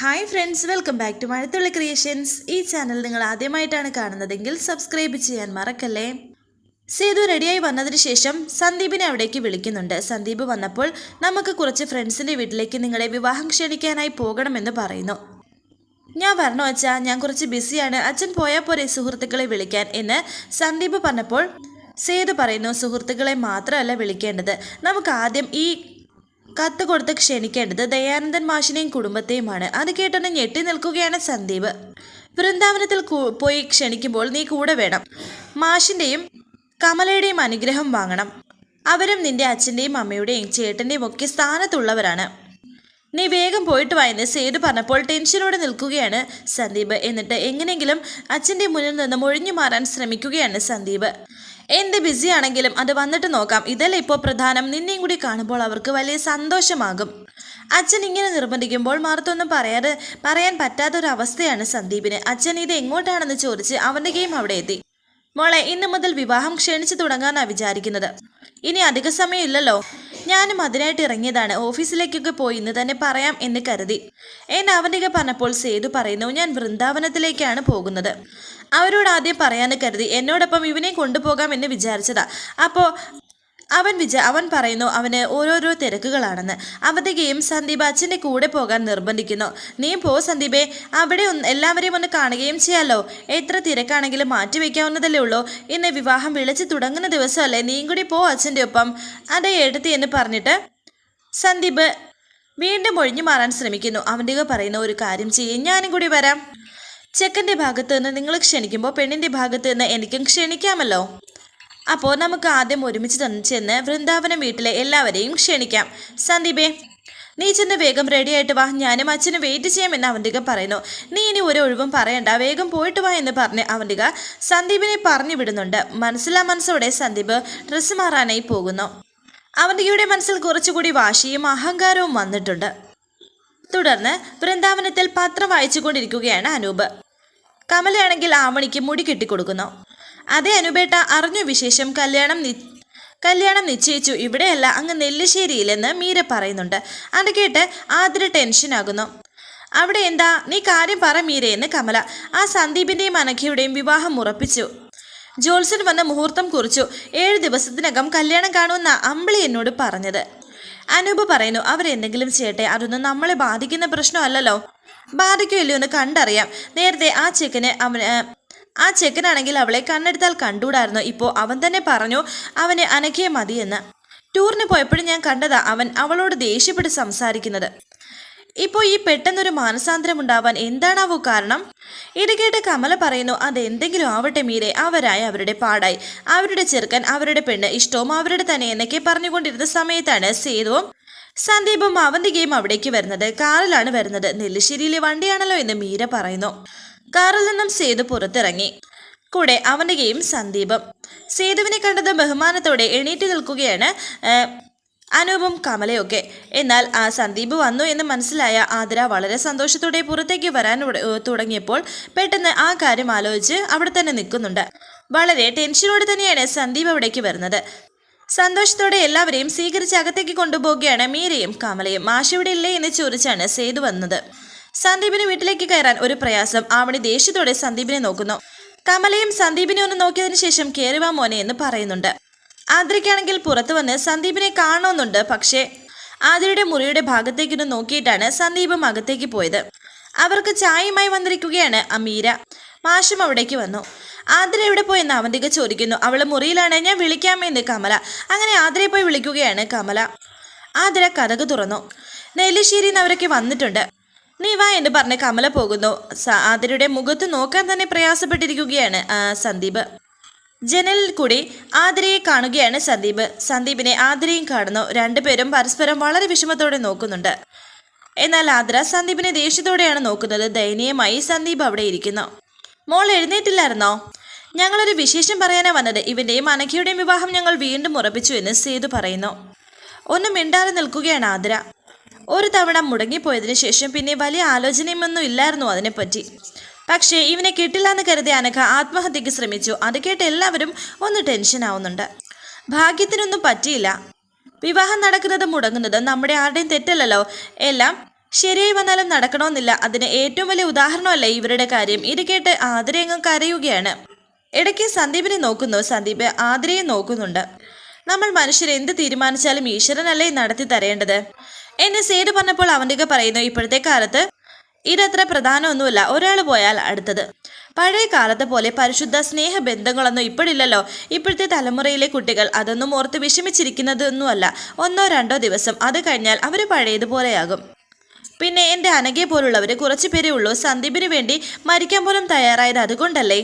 Hi friends welcome back to Mazhathulli creations ഈ channel നിങ്ങൾ ആദ്യമായിട്ടാണ് കാണുന്നതെങ്കിൽ സബ്സ്ക്രൈബ് ചെയ്യാൻ മറക്കല്ലേ? സേതു റെഡിയായി വന്നതിന് ശേഷം സന്ദീപിനെ അവിടേക്ക് വിളിക്കുന്നുണ്ട്. സന്ദീപ് വന്നപ്പോൾ നമുക്ക് കുറച്ച് ഫ്രണ്ട്സിന്റെ വീട്ടിലേക്ക് നിങ്ങളെ വിവാഹം ക്ഷണിക്കാനായി പോകണമെന്ന് പറയുന്നു. ഞാൻ പറഞ്ഞു അച്ഛാ ഞാൻ കുറച്ച് ബിസിയാണ് അച്ഛൻ പോയാൽ പോരെ സുഹൃത്തുക്കളെ വിളിക്കാൻ എന്ന് സന്ദീപ് പറഞ്ഞപ്പോൾ സേതു പറയുന്നു സുഹൃത്തുക്കളെ മാത്രമല്ല വിളിക്കേണ്ടത്. നമുക്ക് ആദ്യം ഈ കത്ത് കൊടുത്ത് ക്ഷണിക്കേണ്ടത് ദയാനന്ദൻ മാഷിനെയും കുടുംബത്തെയുമാണ്. അത് കേട്ടൊന്ന് ഞെട്ടി നിൽക്കുകയാണ് സന്ദീപ്. വൃന്ദാവനത്തിൽ പോയി ക്ഷണിക്കുമ്പോൾ നീ കൂടെ വേണം. മാഷിന്റെയും കമലയുടെയും അനുഗ്രഹം വാങ്ങണം. അവരും നിന്റെ അച്ഛന്റെയും അമ്മയുടെയും ചേട്ടന്റെയും ഒക്കെ സ്ഥാനത്തുള്ളവരാണ്. നീ വേഗം പോയിട്ട് വായെന്ന് സേതു പറഞ്ഞപ്പോൾ ടെൻഷനോടെ നിൽക്കുകയാണ് സന്ദീപ്. എന്നിട്ട് എങ്ങനെയെങ്കിലും അച്ഛന്റെ മുന്നിൽ നിന്ന് ഒഴിഞ്ഞു മാറാൻ ശ്രമിക്കുകയാണ് സന്ദീപ്. എന്ത് ബിസി ആണെങ്കിലും അത് വന്നിട്ട് നോക്കാം. ഇതല്ല ഇപ്പോൾ പ്രധാനം. നിന്നെയും കൂടി കാണുമ്പോൾ അവർക്ക് വലിയ സന്തോഷമാകും. അച്ഛൻ ഇങ്ങനെ നിർബന്ധിക്കുമ്പോൾ മാർത്തൊന്നും പറയാതെ പറയാൻ പറ്റാത്തൊരവസ്ഥയാണ് സന്ദീപിന്. അച്ഛൻ ഇത് എങ്ങോട്ടാണെന്ന് ചോദിച്ച് അവന്റെ ഗെയിം അവിടെ എത്തി. മോളെ ഇന്ന് മുതൽ വിവാഹം ക്ഷണിച്ചു തുടങ്ങാനാണ് വിചാരിക്കുന്നത്. ഇനി അധിക സമയമില്ലല്ലോ. ഞാനും അതിനായിട്ട് ഇറങ്ങിയതാണ്. ഓഫീസിലേക്കൊക്കെ പോയി ഇന്ന് തന്നെ പറയാം എന്ന് കരുതി. എന്നെ അവനൊക്കെ പറഞ്ഞപ്പോൾ സേതു പറയുന്നു ഞാൻ വൃന്ദാവനത്തിലേക്കാണ് പോകുന്നത്. അവരോട് ആദ്യം പറയാന്ന് കരുതി എന്നോടൊപ്പം ഇവനെ കൊണ്ടുപോകാം എന്ന് വിചാരിച്ചതാ. അപ്പോൾ അവൻ വിചാ അവൻ പറയുന്നു അവന് ഓരോരോ തിരക്കുകളാണെന്ന്. അവധികയും സന്ദീപ് അച്ഛന്റെ കൂടെ പോകാൻ നിർബന്ധിക്കുന്നു. നീ പോ സന്ദീപേ. അവിടെ ഒന്ന് എല്ലാവരെയും ഒന്ന് കാണുകയും ചെയ്യാമല്ലോ എത്ര തിരക്കാണെങ്കിലും മാറ്റി വയ്ക്കാവുന്നതല്ലേ ഉള്ളൂ. ഇന്ന് വിവാഹം വിളിച്ച് തുടങ്ങുന്ന ദിവസമല്ലേ നീയും കൂടി പോ അച്ഛന്റെ ഒപ്പം. അതെ എടുത്തി എന്ന് പറഞ്ഞിട്ട് സന്ദീപ് വീണ്ടും ഒഴിഞ്ഞു മാറാൻ ശ്രമിക്കുന്നു. അവന്റെ പറയുന്ന ഒരു കാര്യം ചെയ്യും ഞാനും കൂടി വരാം. ചെക്കന്റെ ഭാഗത്ത് നിന്ന് നിങ്ങൾ ക്ഷണിക്കുമ്പോൾ പെണ്ണിന്റെ ഭാഗത്ത് നിന്ന് എനിക്കും ക്ഷണിക്കാമല്ലോ. അപ്പോൾ നമുക്ക് ആദ്യം ഒരുമിച്ച് തന്നെ ചെന്ന് വൃന്ദാവനം വീട്ടിലെ എല്ലാവരെയും ക്ഷണിക്കാം. സന്ദീപേ നീ ചെന്ന് വേഗം റെഡിയായിട്ട് വാ. ഞാനും അച്ഛനും വെയിറ്റ് ചെയ്യാമെന്ന് അവന്തിക പറയുന്നു. നീ ഇനി ഒരു ഒഴിവും പറയണ്ട. വേഗം പോയിട്ട് വാ എന്ന് പറഞ്ഞ് അവന്തിക സന്ദീപിനെ പറഞ്ഞു വിടുന്നുണ്ട്. മനസ്സിലാ മനസ്സോടെ സന്ദീപ് ഡ്രസ്സ് മാറാനായി പോകുന്നു. അവന്തികയുടെ മനസ്സിൽ കുറച്ചുകൂടി വാശിയും അഹങ്കാരവും വന്നിട്ടുണ്ട്. തുടർന്ന് വൃന്ദാവനത്തിൽ പത്രം വായിച്ചുകൊണ്ടിരിക്കുകയാണ് അനൂപ്. കമലയാണെങ്കിൽ ആമണിക്ക് മുടി കെട്ടിക്കൊടുക്കുന്നു. അതേ അനുപേട്ട അറിഞ്ഞു വിശേഷം കല്യാണം കല്യാണം നിശ്ചയിച്ചു. ഇവിടെയല്ല അങ്ങ് നെല്ലിശ്ശേരിയിലെന്ന് മീര പറയുന്നുണ്ട്. അത് കേട്ട് ആതിര ടെൻഷനാകുന്നു അവിടെ എന്താ? നീ കാര്യം പറ മീരയെന്ന് കമല. ആ സന്ദീപിന്റെയും അനഘയുടെയും വിവാഹം ഉറപ്പിച്ചു. ജോത്സൻ വന്ന മുഹൂർത്തം കുറിച്ചു. ഏഴ് ദിവസത്തിനകം കല്യാണം കാണുമെന്ന അമ്പിളി എന്നോട് പറഞ്ഞത്. അനൂപ് പറയുന്നു അവരെന്തെങ്കിലും ചെയ്യട്ടെ. അതൊന്നും നമ്മളെ ബാധിക്കുന്ന പ്രശ്നമല്ലല്ലോ. ബാധിക്കുമല്ലോ എന്ന് കണ്ടറിയാം. നേരത്തെ ആ ചെക്കന് അവന് ആ ചെക്കനാണെങ്കിൽ അവളെ കണ്ണെടുത്താൽ കണ്ടുകൂടായിരുന്നു. ഇപ്പോൾ അവൻ തന്നെ പറഞ്ഞു അവന് അനഘയെ മതിയെന്ന്. ടൂറിന് പോയപ്പോഴും ഞാൻ കണ്ടതാ അവൻ അവളോട് ദേഷ്യപ്പെട്ട് സംസാരിക്കുന്നത്. ഇപ്പോൾ ഈ പെട്ടെന്നൊരു മാനസാന്തരം ഉണ്ടാവാൻ എന്താണാവോ കാരണം? ഇത് കേട്ട് കമല പറയുന്നു അതെന്തെങ്കിലും ആവട്ടെ മീരെ അവരായി അവരുടെ പാടായി. അവരുടെ ചെറുക്കൻ അവരുടെ പെണ്ണ് ഇഷ്ടവും അവരുടെ തന്നെ എന്നൊക്കെ പറഞ്ഞുകൊണ്ടിരുന്ന സമയത്താണ് സേതുവും സന്ദീപും അവന്തികയും അവിടേക്ക് വരുന്നത് കാറിലാണ് വരുന്നത്. നെല്ലിശ്ശേരിയിലെ വണ്ടിയാണല്ലോ എന്ന് മീര പറയുന്നു. കാറിൽ നിന്നും സേതു പുറത്തിറങ്ങി. കൂടെ അവന്തികയും സന്ദീപും. സേതുവിനെ കണ്ടത് ബഹുമാനത്തോടെ എണീറ്റ് നിൽക്കുകയാണ് അനൂപും കമലയൊക്കെ. എന്നാൽ ആ സന്ദീപ് വന്നു എന്ന് മനസ്സിലായ ആതിര വളരെ സന്തോഷത്തോടെ പുറത്തേക്ക് വരാൻ തുടങ്ങിയപ്പോൾ പെട്ടെന്ന് ആ കാര്യം ആലോചിച്ച് അവിടെ തന്നെ നിൽക്കുന്നുണ്ട്. വളരെ ടെൻഷനോടെ തന്നെയാണ് സന്ദീപ് അവിടേക്ക് വരുന്നത്. സന്തോഷത്തോടെ എല്ലാവരെയും സ്വീകരിച്ച് അകത്തേക്ക് കൊണ്ടുപോവുകയാണ് മീരയും കമലയും. മാഷിവിടെ ഇല്ലേ എന്ന് ചോദിച്ചാണ് സേതു വന്നത്. സന്ദീപിന് വീട്ടിലേക്ക് കയറാൻ ഒരു പ്രയാസം. ആവണി ദേഷ്യത്തോടെ സന്ദീപിനെ നോക്കുന്നു. കമലയും സന്ദീപിനെ ഒന്ന് നോക്കിയതിന് ശേഷം കേറുവാ മോനെ എന്ന് പറയുന്നുണ്ട്. ആദ്രയ്ക്കാണെങ്കിൽ പുറത്തു വന്ന് സന്ദീപിനെ കാണണമെന്നുണ്ട് പക്ഷേ ആതിരയുടെ മുറിയുടെ ഭാഗത്തേക്കൊന്ന് നോക്കിയിട്ടാണ് സന്ദീപും അകത്തേക്ക് പോയത്. അവർക്ക് ചായയുമായി വന്നിരിക്കുകയാണ് അമീര. മാഷും അവിടേക്ക് വന്നു. ആതിര എവിടെ പോയെന്ന് അവന്തിക ചോദിക്കുന്നു. അവൾ മുറിയിലാണ്. ഞാൻ വിളിക്കാമെന്ന് കമല. അങ്ങനെ ആതിരയെ പോയി വിളിക്കുകയാണ് കമല. ആതിര കഥക് തുറന്നു. നെല്ലിശ്ശേരിയിൽ നിന്ന് അവരൊക്കെ വന്നിട്ടുണ്ട്. നീ വാ എന്ന് പറഞ്ഞ് കമല പോകുന്നു. ആതിരയുടെ മുഖത്ത് നോക്കാൻ തന്നെ പ്രയാസപ്പെട്ടിരിക്കുകയാണ് സന്ദീപ്. ജനലിൽ കൂടി ആതിരയെ കാണുകയാണ് സന്ദീപ്. സന്ദീപിനെ ആതിരയും കാണുന്നു. രണ്ടുപേരും പരസ്പരം വളരെ വിഷമത്തോടെ നോക്കുന്നുണ്ട്. എന്നാൽ ആതിര സന്ദീപിനെ ദേഷ്യത്തോടെയാണ് നോക്കുന്നത്. ദയനീയമായി സന്ദീപ് അവിടെ ഇരിക്കുന്നു. മോൾ എഴുന്നേറ്റില്ലായിരുന്നോ? ഞങ്ങളൊരു വിശേഷം പറയാനാ വന്നത്. ഇവന്റെയും അനഘയുടെയും വിവാഹം ഞങ്ങൾ വീണ്ടും ഉറപ്പിച്ചു എന്ന് സേതു പറയുന്നു. ഒന്നും മിണ്ടാതെ നിൽക്കുകയാണ് ആതിര. ഒരു തവണ മുടങ്ങിപ്പോയതിനു ശേഷം പിന്നെ വലിയ ആലോചനയൊന്നും ഇല്ലായിരുന്നു അതിനെപ്പറ്റി. പക്ഷേ ഇവനെ കിട്ടില്ല എന്ന് കരുതി അനഘ ആത്മഹത്യക്ക് ശ്രമിച്ചു. അത് കേട്ട് എല്ലാവരും ഒന്ന് ടെൻഷൻ ആവുന്നുണ്ട്. ഭാഗ്യത്തിനൊന്നും പറ്റിയില്ല. വിവാഹം നടക്കുന്നത് മുടങ്ങുന്നത് നമ്മുടെ ആരുടെയും തെറ്റല്ലല്ലോ. എല്ലാം ശരിയായി വന്നാലും നടക്കണമെന്നില്ല. അതിന് ഏറ്റവും വലിയ ഉദാഹരണമല്ല ഇവരുടെ കാര്യം? ഇത് കേട്ട് ആതിരയങ്ങ് കരയുകയാണ്. ഇടയ്ക്ക് സന്ദീപിനെ നോക്കുന്നു. സന്ദീപ് ആതിരയെ നോക്കുന്നുണ്ട്. നമ്മൾ മനുഷ്യർ എന്ത് തീരുമാനിച്ചാലും ഈശ്വരനല്ലേ നടത്തി തരേണ്ടത്? എന്നെ സേഡ് പറഞ്ഞപ്പോൾ അവന്റെ പറയുന്നു ഇപ്പോഴത്തെ കാലത്ത് ഇതത്ര പ്രധാനമൊന്നുമില്ല. ഒരാൾ പോയാൽ അടുത്തത്. പഴയ കാലത്തെ പോലെ പരിശുദ്ധ സ്നേഹ ബന്ധങ്ങളൊന്നും ഇപ്പോഴില്ലല്ലോ ഇപ്പോഴത്തെ തലമുറയിലെ കുട്ടികൾ അതൊന്നും ഓർത്ത് വിഷമിച്ചിരിക്കുന്നതൊന്നുമല്ല. ഒന്നോ രണ്ടോ ദിവസം അത് കഴിഞ്ഞാൽ അവർ പഴയതുപോലെയാകും. പിന്നെ എന്റെ അനഘയെ പോലുള്ളവർ കുറച്ചു പേരേ ഉള്ളൂ. സന്ദീപിന് വേണ്ടി മരിക്കാൻ പോലും തയ്യാറായത് അതുകൊണ്ടല്ലേ?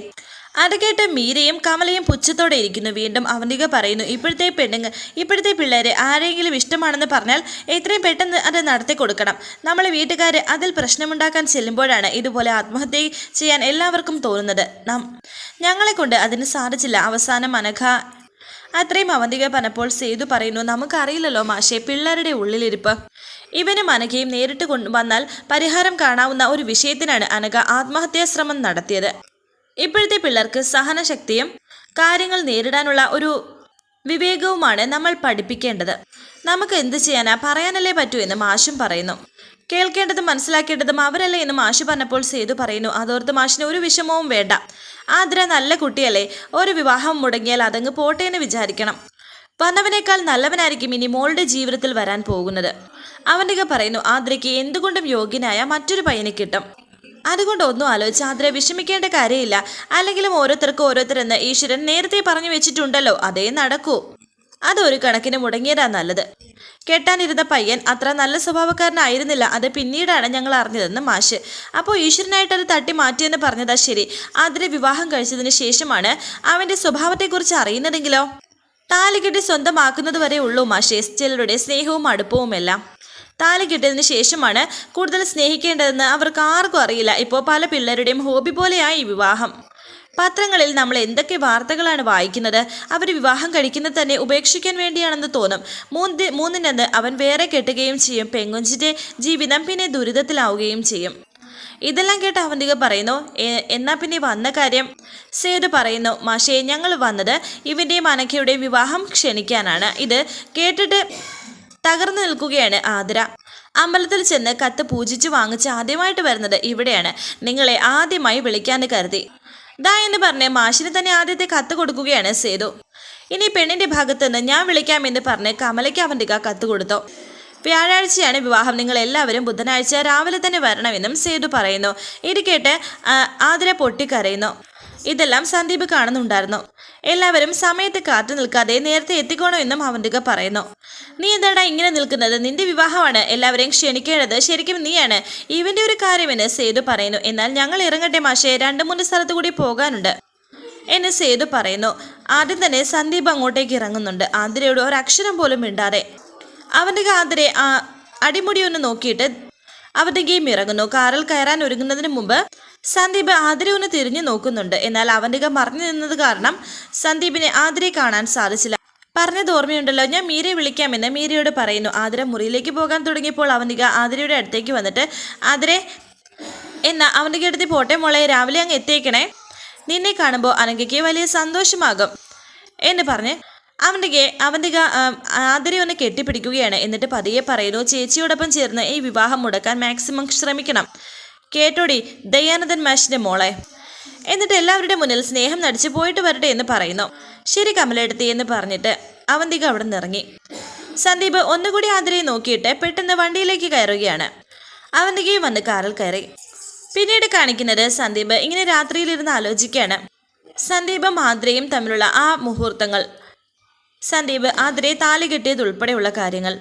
അത് കേട്ട് മീരയും കമലയും പുച്ഛത്തോടെ ഇരിക്കുന്നു. വീണ്ടും അവന്തിക പറയുന്നു ഇപ്പോഴത്തെ പെണ്ണുങ്ങൾ ഇപ്പോഴത്തെ പിള്ളേരെ ആരെങ്കിലും ഇഷ്ടമാണെന്ന് പറഞ്ഞാൽ എത്രയും പെട്ടെന്ന് അത് നടത്തി കൊടുക്കണം. നമ്മളെ വീട്ടുകാർ അതിൽ പ്രശ്നമുണ്ടാക്കാൻ ചെല്ലുമ്പോഴാണ് ഇതുപോലെ ആത്മഹത്യ ചെയ്യാൻ എല്ലാവർക്കും തോന്നുന്നത്. ഞങ്ങളെ കൊണ്ട് അതിന് സാധിച്ചില്ല. അവസാനം അനഘ അത്രയും അവന്തിക പറഞ്ഞപ്പോൾ സേതു പറയുന്നു നമുക്കറിയില്ലല്ലോ മാഷെ പിള്ളേരുടെ ഉള്ളിലിരിപ്പ്. ഇവനും അനഘയും നേരിട്ട് കൊണ്ടുവന്നാൽ പരിഹാരം കാണാവുന്ന ഒരു വിഷയത്തിനാണ് അനഘ ആത്മഹത്യാ ശ്രമം നടത്തിയത്. ഇപ്പോഴത്തെ പിള്ളേർക്ക് സഹനശക്തിയും കാര്യങ്ങൾ നേരിടാനുള്ള ഒരു വിവേകവുമാണ് നമ്മൾ പഠിപ്പിക്കേണ്ടത്. നമുക്ക് എന്ത് ചെയ്യാനാ? പറയാനല്ലേ പറ്റൂ എന്ന് മാഷും പറയുന്നു. കേൾക്കേണ്ടതും മനസ്സിലാക്കേണ്ടതും അവരല്ലേ എന്ന് മാഷ് പറഞ്ഞപ്പോൾ സേതു പറയുന്നു അതോർത്ത് മാഷിന് ഒരു വിഷമവും വേണ്ട. ആദ്ര നല്ല കുട്ടിയല്ലേ. ഒരു വിവാഹം മുടങ്ങിയാൽ അതങ്ങ് പോട്ടെ എന്ന് വിചാരിക്കണം. വന്നവനേക്കാൾ നല്ലവനായിരിക്കും ഇനി മോളുടെ ജീവിതത്തിൽ വരാൻ പോകുന്നത്. അവന്റെ പറയുന്നു ആദ്രയ്ക്ക് എന്തുകൊണ്ടും യോഗ്യനായ മറ്റൊരു പയ്യനെ കിട്ടും. അതുകൊണ്ട് ഒന്നും ആലോചിച്ച് ആദ്ര വിഷമിക്കേണ്ട കാര്യമില്ല. അല്ലെങ്കിലും ഓരോരുത്തർക്കും ഓരോരുത്തരെന്ന് ഈശ്വരൻ നേരത്തെ പറഞ്ഞു വെച്ചിട്ടുണ്ടല്ലോ അതേ നടക്കൂ. അതൊരു കണക്കിന് മുടങ്ങിയതാ നല്ലത്. കെട്ടാനിരുന്ന പയ്യൻ അത്ര നല്ല സ്വഭാവക്കാരനായിരുന്നില്ല അത് പിന്നീടാണ് ഞങ്ങൾ അറിഞ്ഞതെന്ന് മാഷ്. അപ്പോൾ ഈശ്വരനായിട്ട് അത് തട്ടി മാറ്റിയെന്ന് പറഞ്ഞതാ ശരി. അതിനെ വിവാഹം കഴിച്ചതിന് ശേഷമാണ് അവന്റെ സ്വഭാവത്തെക്കുറിച്ച് അറിയുന്നതെങ്കിലോ? താലികെട്ടി സ്വന്തമാക്കുന്നത് വരെ ഉള്ളൂ മാഷേ ചിലരുടെ സ്നേഹവും അടുപ്പവുമെല്ലാം. താലി കിട്ടിയതിന് ശേഷമാണ് കൂടുതൽ സ്നേഹിക്കേണ്ടതെന്ന് അവർക്ക് ആർക്കും അറിയില്ല. ഇപ്പോൾ പല പിള്ളേരുടെയും ഹോബി പോലെയായി ഈ വിവാഹം. പത്രങ്ങളിൽ നമ്മൾ എന്തൊക്കെ വാർത്തകളാണ് വായിക്കുന്നത് അവർ വിവാഹം കഴിക്കുന്നത് തന്നെ ഉപേക്ഷിക്കാൻ വേണ്ടിയാണെന്ന് തോന്നും. മൂന്ന് മൂന്നിനെന്ന് അവൻ വേറെ കെട്ടുകയും ചെയ്യും. പെങ്കുഞ്ചിന്റെ ജീവിതം പിന്നെ ദുരിതത്തിലാവുകയും ചെയ്യും. ഇതെല്ലാം കേട്ട് അവന്തിക പറയുന്നു എന്നാ പിന്നെ വന്ന കാര്യം? സേതു പറയുന്നു മാഷേ ഞങ്ങൾ വന്നത് ഇവന്റെയും അനക്കയുടെയും വിവാഹം ക്ഷണിക്കാനാണ്. ഇത് കേട്ടിട്ട് തകർന്നു നിൽക്കുകയാണ് ആതിര. അമ്പലത്തിൽ ചെന്ന് കത്ത് പൂജിച്ച് വാങ്ങിച്ച് ആദ്യമായിട്ട് വരുന്നത് ഇവിടെയാണ്. നിങ്ങളെ ആദ്യമായി വിളിക്കാന്ന് കരുതി. ദാ എന്ന് പറഞ്ഞ് മാഷിന് തന്നെ ആദ്യത്തെ കത്ത് കൊടുക്കുകയാണ് സേതു. ഇനി പെണ്ണിന്റെ ഭാഗത്ത് നിന്ന് ഞാൻ വിളിക്കാമെന്ന് പറഞ്ഞ് കമലയ്ക്ക് അവന്റെ കത്ത് കൊടുത്തു. വ്യാഴാഴ്ചയാണ് വിവാഹം. നിങ്ങൾ എല്ലാവരും ബുധനാഴ്ച രാവിലെ തന്നെ വരണമെന്നും സേതു പറയുന്നു. ഇത് കേട്ട് ആതിര പൊട്ടിക്കരയുന്നു. ഇതെല്ലാം സന്ദീപ് കാണുന്നുണ്ടായിരുന്നു. എല്ലാവരും സമയത്ത് കാത്തു നിൽക്കാതെ നേരത്തെ എത്തിക്കോണമെന്നും അവന്തിക പറയുന്നു. നീ എന്താടാ ഇങ്ങനെ നിൽക്കുന്നത്? നിന്റെ വിവാഹമാണ് എല്ലാവരെയും ക്ഷണിക്കേണ്ടത്. ശരിക്കും നീയാണ്. ഇവന്റെ ഒരു കാര്യമെന്ന് സേതു പറയുന്നു. എന്നാൽ ഞങ്ങൾ ഇറങ്ങട്ടെ മാഷേ. രണ്ട് മൂന്ന് സ്ഥലത്ത് കൂടി പോകാനുണ്ട്. എന്ന് സേതു പറയുന്നു. ആദ്യം തന്നെ സന്ദീപ് അങ്ങോട്ടേക്ക് ഇറങ്ങുന്നുണ്ട്. ആതിരയോട് ഒരക്ഷരം പോലും മിണ്ടാതെ. അവന്റെ ആ അടിമുടി ഒന്ന് നോക്കിയിട്ട് അവന്റെ ഗെയിം ഇറങ്ങുന്നു. കാറിൽ കയറാൻ ഒരുങ്ങുന്നതിന് മുമ്പ് സന്ദീപ് ആതിരെ ഒന്ന് തിരിഞ്ഞു നോക്കുന്നുണ്ട്. എന്നാൽ അവന്റെ മറിഞ്ഞു നിന്നത് കാരണം സന്ദീപിനെ ആതിരെ കാണാൻ സാധിച്ചില്ല. പറഞ്ഞത് ഓർമ്മയുണ്ടല്ലോ. ഞാൻ മീരയെ വിളിക്കാമെന്ന് മീരയോട് പറയുന്നു. ആതിര മുറിയിലേക്ക് പോകാൻ തുടങ്ങിയപ്പോൾ അവനിക ആതിരയുടെ അടുത്തേക്ക് വന്നിട്ട് ആതിരെ എന്നാ അവന്റെ അടുത്ത് പോട്ടെ മോളെ രാവിലെ അങ്ങ് എത്തിയേക്കണേ. നിന്നെ കാണുമ്പോൾ അനങ്കയ്ക്ക് വലിയ സന്തോഷമാകും. എന്ന് പറഞ്ഞ് അവന്റെ അവന്റെ ആതിരെ ഒന്ന് കെട്ടിപ്പിടിക്കുകയാണ്. എന്നിട്ട് പതിയെ പറയുന്നു ചേച്ചിയോടൊപ്പം ചേർന്ന് ഈ വിവാഹം മുടക്കാൻ മാക്സിമം ശ്രമിക്കണം. കേട്ടോടി ദയാനന്ദൻ മാഷിന്റെ മോളെ. എന്നിട്ട് എല്ലാവരുടെ മുന്നിൽ സ്നേഹം നടിച്ച് പോയിട്ട് വരട്ടെ എന്ന് പറയുന്നു. ശരി കമലെടുത്തി എന്ന് പറഞ്ഞിട്ട് അവന്തിക അവിടെ നിന്ന് ഇറങ്ങി. സന്ദീപ് ഒന്നുകൂടി ആതിരയെ നോക്കിയിട്ട് പെട്ടെന്ന് വണ്ടിയിലേക്ക് കയറുകയാണ്. അവന്തികയും വന്ന് കാറിൽ കയറി. പിന്നീട് കാണിക്കുന്നത് സന്ദീപ് ഇങ്ങനെ രാത്രിയിലിരുന്ന് ആലോചിക്കുകയാണ്. സന്ദീപും ആതിരയും തമ്മിലുള്ള ആ മുഹൂർത്തങ്ങൾ. സന്ദീപ് ആതിരയെ താലി കെട്ടിയതുൾപ്പെടെയുള്ള കാര്യങ്ങൾ.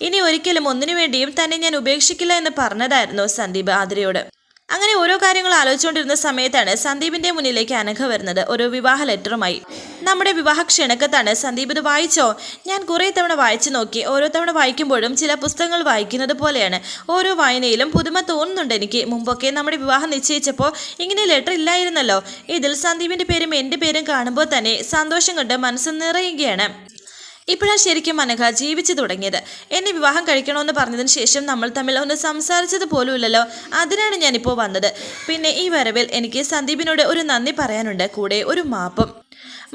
ഇനി ഒരിക്കലും ഒന്നിനു വേണ്ടിയും തന്നെ ഞാൻ ഉപേക്ഷിക്കില്ല എന്ന് പറഞ്ഞതായിരുന്നു സന്ദീപ് ആതിരയോട്. അങ്ങനെ ഓരോ കാര്യങ്ങൾ ആലോചിച്ചുകൊണ്ടിരുന്ന സമയത്താണ് സന്ദീപിന്റെ മുന്നിലേക്ക് അനഘ വരുന്നത്. ഒരു വിവാഹ ലെറ്ററുമായി. നമ്മുടെ വിവാഹ ക്ഷണക്കത്താണ് സന്ദീപ് ഇത് വായിച്ചോ? ഞാൻ കുറേ തവണ വായിച്ചു നോക്കി. ഓരോ തവണ വായിക്കുമ്പോഴും ചില പുസ്തകങ്ങൾ വായിക്കുന്നത് പോലെയാണ്. ഓരോ വായനയിലും പുതുമ തോന്നുന്നുണ്ട് എനിക്ക്. മുമ്പൊക്കെ നമ്മുടെ വിവാഹം നിശ്ചയിച്ചപ്പോൾ ഇങ്ങനെ ലെറ്റർ ഇല്ലായിരുന്നല്ലോ. ഇതിൽ സന്ദീപിന്റെ പേരും എന്റെ പേരും കാണുമ്പോൾ തന്നെ സന്തോഷം കൊണ്ട് മനസ്സ് നിറയുകയാണ്. ഇപ്പോഴാണ് ശരിക്കും അനഘ ജീവിച്ചു തുടങ്ങിയത്. എന്നെ വിവാഹം കഴിക്കണമെന്ന് പറഞ്ഞതിന് ശേഷം നമ്മൾ തമ്മിൽ ഒന്ന് സംസാരിച്ചത് പോലുമില്ലല്ലോ. അതിനാണ് ഞാനിപ്പോൾ വന്നത്. പിന്നെ ഈ വരവിൽ എനിക്ക് സന്ദീപിനോട് ഒരു നന്ദി പറയാനുണ്ട്. കൂടെ ഒരു മാപ്പും.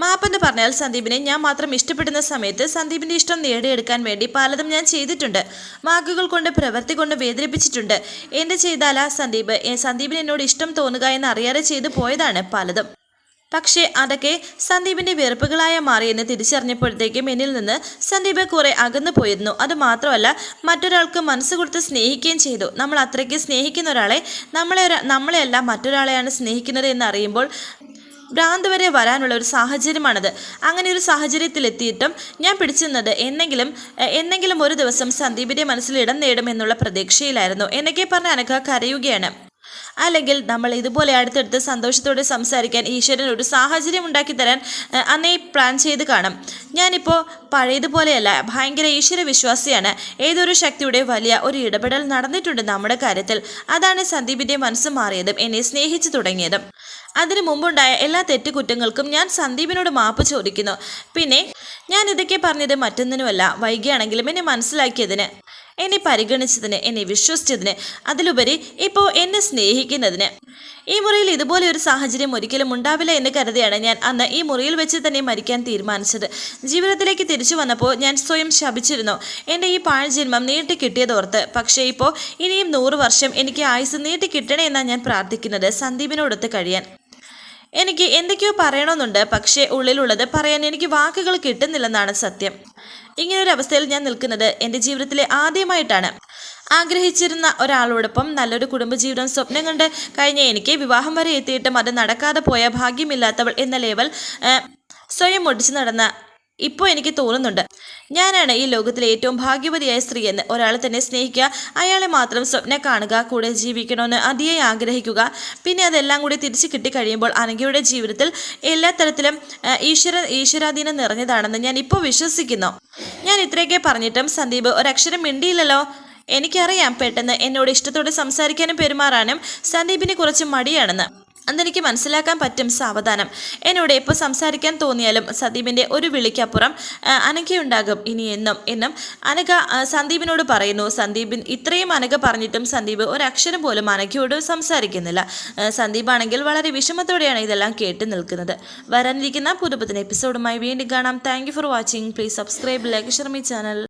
മാപ്പെന്ന് പറഞ്ഞാൽ സന്ദീപിനെ ഞാൻ മാത്രം ഇഷ്ടപ്പെടുന്ന സമയത്ത് സന്ദീപിന്റെ ഇഷ്ടം നേടിയെടുക്കാൻ വേണ്ടി പലതും ഞാൻ ചെയ്തിട്ടുണ്ട്. വാക്കുകൾ കൊണ്ട് പ്രവൃത്തി കൊണ്ട് വേദനിപ്പിച്ചിട്ടുണ്ട്. എന്റെ ചെയ്താലാ സന്ദീപ് സന്ദീപിന് എന്നോട് ഇഷ്ടം തോന്നുക എന്ന് അറിയാതെ ചെയ്തു പോയതാണ് പലതും. പക്ഷേ അതൊക്കെ സന്ദീപിന്റെ വെറുപ്പുകളായ മാറിയെന്ന് തിരിച്ചറിഞ്ഞപ്പോഴത്തേക്കും എന്നിൽ നിന്ന് സന്ദീപ് കുറെ അകന്നു പോയിരുന്നു. അത് മാത്രമല്ല മറ്റൊരാൾക്ക് മനസ്സ് കൊടുത്ത് സ്നേഹിക്കുകയും ചെയ്തു. നമ്മൾ അത്രയ്ക്ക് സ്നേഹിക്കുന്ന ഒരാളെ നമ്മളെ നമ്മളെയല്ല മറ്റൊരാളെയാണ് സ്നേഹിക്കുന്നത് എന്ന് അറിയുമ്പോൾ ഭ്രാന്ത് വരെ വരാനുള്ള ഒരു സാഹചര്യമാണത്. അങ്ങനെ ഒരു സാഹചര്യത്തിലെത്തിയിട്ടും ഞാൻ പിടിച്ചിരുന്നത് എന്നെങ്കിലും എന്നെങ്കിലും ഒരു ദിവസം സന്ദീപിന്റെ മനസ്സിൽ ഇടം നേടുമെന്നുള്ള പ്രതീക്ഷയിലായിരുന്നു. എന്നൊക്കെ പറഞ്ഞ അനഘ കരയുകയാണ്. അല്ലെങ്കിൽ നമ്മൾ ഇതുപോലെ അടുത്തടുത്ത് സന്തോഷത്തോടെ സംസാരിക്കാൻ ഈശ്വരൻ ഒരു സാഹചര്യം ഉണ്ടാക്കി തരാൻ അന്നേ പ്ലാൻ ചെയ്ത് കാണും. ഞാനിപ്പോൾ പഴയതുപോലെയല്ല ഭയങ്കര ഈശ്വര വിശ്വാസിയാണ്. ഏതൊരു ശക്തിയുടെ വലിയ ഒരു ഇടപെടൽ നടന്നിട്ടുണ്ട് നമ്മുടെ കാര്യത്തിൽ. അതാണ് സന്ദീപിന്റെ മനസ്സ് മാറിയതും എന്നെ സ്നേഹിച്ചു തുടങ്ങിയതും. അതിനു മുമ്പുണ്ടായ എല്ലാ തെറ്റുകുറ്റങ്ങൾക്കും ഞാൻ സന്ദീപിനോട് മാപ്പ് ചോദിക്കുന്നു. പിന്നെ ഞാൻ ഇതൊക്കെ പറഞ്ഞത് മറ്റൊന്നിനുമല്ല വൈകിയാണെങ്കിലും എന്നെ മനസ്സിലാക്കിയതിന്. എന്നെ പരിഗണിച്ചതിന് എന്നെ വിശ്വസിച്ചതിന് അതിലുപരി ഇപ്പോൾ എന്നെ സ്നേഹിക്കുന്നതിന്. ഈ മുറിയിൽ ഇതുപോലെ ഒരു സാഹചര്യം ഒരിക്കലും ഉണ്ടാവില്ല എന്ന് കരുതിയാണ് ഞാൻ അന്ന് ഈ മുറിയിൽ വെച്ച് തന്നെ മരിക്കാൻ തീരുമാനിച്ചത്. ജീവിതത്തിലേക്ക് തിരിച്ചു വന്നപ്പോൾ ഞാൻ സ്വയം ശപിച്ചിരുന്നു. എന്റെ ഈ പാഴ്ജന്മം നീട്ടി കിട്ടിയതോർത്ത് പക്ഷേ ഇപ്പോൾ ഇനിയും നൂറ് വർഷം എനിക്ക് ആയുസ് നീട്ടി കിട്ടണേ എന്നാണ് ഞാൻ പ്രാർത്ഥിക്കുന്നത് സന്ദീപിനോടൊത്ത് കഴിയാൻ. എനിക്ക് എന്തൊക്കെയോ പറയണമെന്നുണ്ട്. പക്ഷേ ഉള്ളിലുള്ളത് പറയാൻ എനിക്ക് വാക്കുകൾ കിട്ടുന്നില്ലെന്നാണ് സത്യം. ഇങ്ങനൊരു അവസ്ഥയിൽ ഞാൻ നിൽക്കുന്നത് എന്റെ ജീവിതത്തിലെ ആദ്യമായിട്ടാണ്. ആഗ്രഹിച്ചിരുന്ന ഒരാളോടൊപ്പം നല്ലൊരു കുടുംബജീവിതം സ്വപ്നം കണ്ട് കഴിഞ്ഞ എനിക്ക് വിവാഹം വരെ എത്തിയിട്ടും അത് നടക്കാതെ പോയ ഭാഗ്യമില്ലാത്തവൾ എന്ന ലേവൽ സ്വയം ഒടിച്ചു നടന്ന ഇപ്പോൾ എനിക്ക് തോന്നുന്നുണ്ട്. ഞാനാണ് ഈ ലോകത്തിലെ ഏറ്റവും ഭാഗ്യവതിയായ സ്ത്രീ എന്ന് ഒരാളെ തന്നെ സ്നേഹിക്കുക അയാളെ മാത്രം സ്വപ്നം കാണുക കൂടെ ജീവിക്കണമെന്ന് അതിയായി ആഗ്രഹിക്കുക. പിന്നെ അതെല്ലാം കൂടി തിരിച്ചു കിട്ടിക്കഴിയുമ്പോൾ അനഘയുടെ ജീവിതത്തിൽ എല്ലാ തരത്തിലും ഈശ്വര ഈശ്വരാധീനം നിറഞ്ഞതാണെന്ന് ഞാൻ ഇപ്പോൾ വിശ്വസിക്കുന്നു. ഞാൻ ഇത്രയൊക്കെ പറഞ്ഞിട്ടും സന്ദീപ് ഒരക്ഷരം മിണ്ടിയില്ലല്ലോ. എനിക്കറിയാം പെട്ടെന്ന് എന്നോട് ഇഷ്ടത്തോടെ സംസാരിക്കാനും പെരുമാറാനും സന്ദീപിന് കുറച്ച് മടിയാണെന്ന്. അന്നെനിക്ക് മനസ്സിലാക്കാൻ പറ്റും സാവധാനം. എന്നോട് എപ്പോൾ സംസാരിക്കാൻ തോന്നിയാലും സന്ദീപിന്റെ ഒരു വിളിക്കപ്പുറം അനകയുണ്ടാകും ഇനി എന്നും എന്നും അനക സന്ദീപിനോട് പറയുന്നു സന്ദീപിൻ ഇത്രയും അനക പറഞ്ഞിട്ടും സന്ദീപ് ഒരക്ഷരം പോലും അനകയോട് സംസാരിക്കുന്നില്ല. സന്ദീപാണെങ്കിൽ വളരെ വിഷമത്തോടെയാണ് ഇതെല്ലാം കേട്ട് നിൽക്കുന്നത്. വരാനിരിക്കുന്ന പുതുപുത്തൻ എപ്പിസോഡുമായി വീണ്ടും കാണാം. Thank for watching please subscribe like Sharmi channel